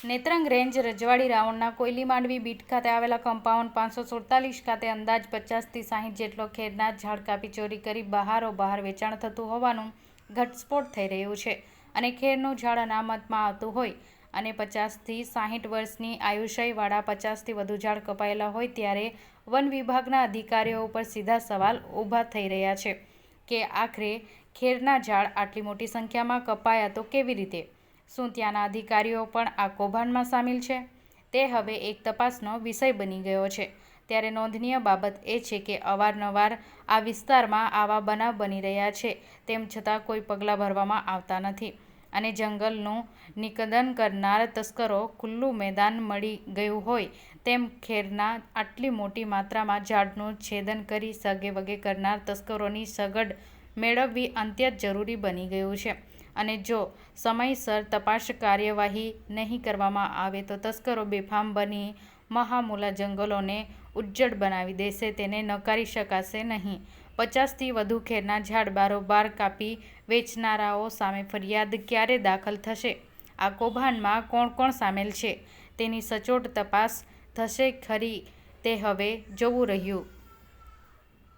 Netrang range રજવાડી રાઉન્ડના Koyali Mandvi bit ખાતે આવેલા કમ્પાઉન્ડ પાંચસો સુડતાલીસ ખાતે અંદાજ પચાસથી સાહીઠ જેટલો ખેરના ઝાડ કાપી ચોરી કરી બહારો બહાર વેચાણ થતું હોવાનું ઘટસ્ફોટ થઈ રહ્યું છે અને ખેરનું ઝાડ અનામતમાં આવતું હોય અને પચાસથી સાહીઠ વર્ષની આયુષ્યવાળા પચાસથી વધુ ઝાડ કપાયેલા હોય ત્યારે વન વિભાગના અધિકારીઓ ઉપર સીધા સવાલ ઊભા થઈ રહ્યા છે કે આખરે ખેરના ઝાડ આટલી મોટી સંખ્યામાં કપાયા તો કેવી રીતે? શું ત્યાંના અધિકારીઓ પણ આ કૌભાંડમાં સામેલ છે. તે હવે એક તપાસનો વિષય બની ગયો છે. ત્યારે નોંધનીય બાબત એ છે કે અવારનવાર આ વિસ્તારમાં આવા બનાવ બની રહ્યા છે, તેમ છતાં કોઈ પગલાં ભરવામાં આવતા નથી. અને જંગલનું નિકંદન કરનાર તસ્કરો ખુલ્લું મેદાન મળી ગયું હોય તેમ ખેરના આટલી મોટી માત્રામાં ઝાડનું છેદન કરી સગે વગે કરનાર તસ્કરોની સગડ મેળવવી અત્યંત જરૂરી બની ગયું છે. અને જો સમયસર તપાસ કાર્યવાહી નહીં કરવામાં આવે તો તસ્કરો બેફામ બની મહામૂલા જંગલોને ઉજ્જડ બનાવી દેશે, તેને નકારી શકાશે નહીં. પચાસથી વધુ ખેરના ઝાડ બારોબાર કાપી વેચનારાઓ સામે ફરિયાદ ક્યારે દાખલ થશે? આ કૌભાંડમાં કોણ કોણ સામેલ છે? તેની સચોટ તપાસ થશે ખરી તે હવે જોવું રહ્યું.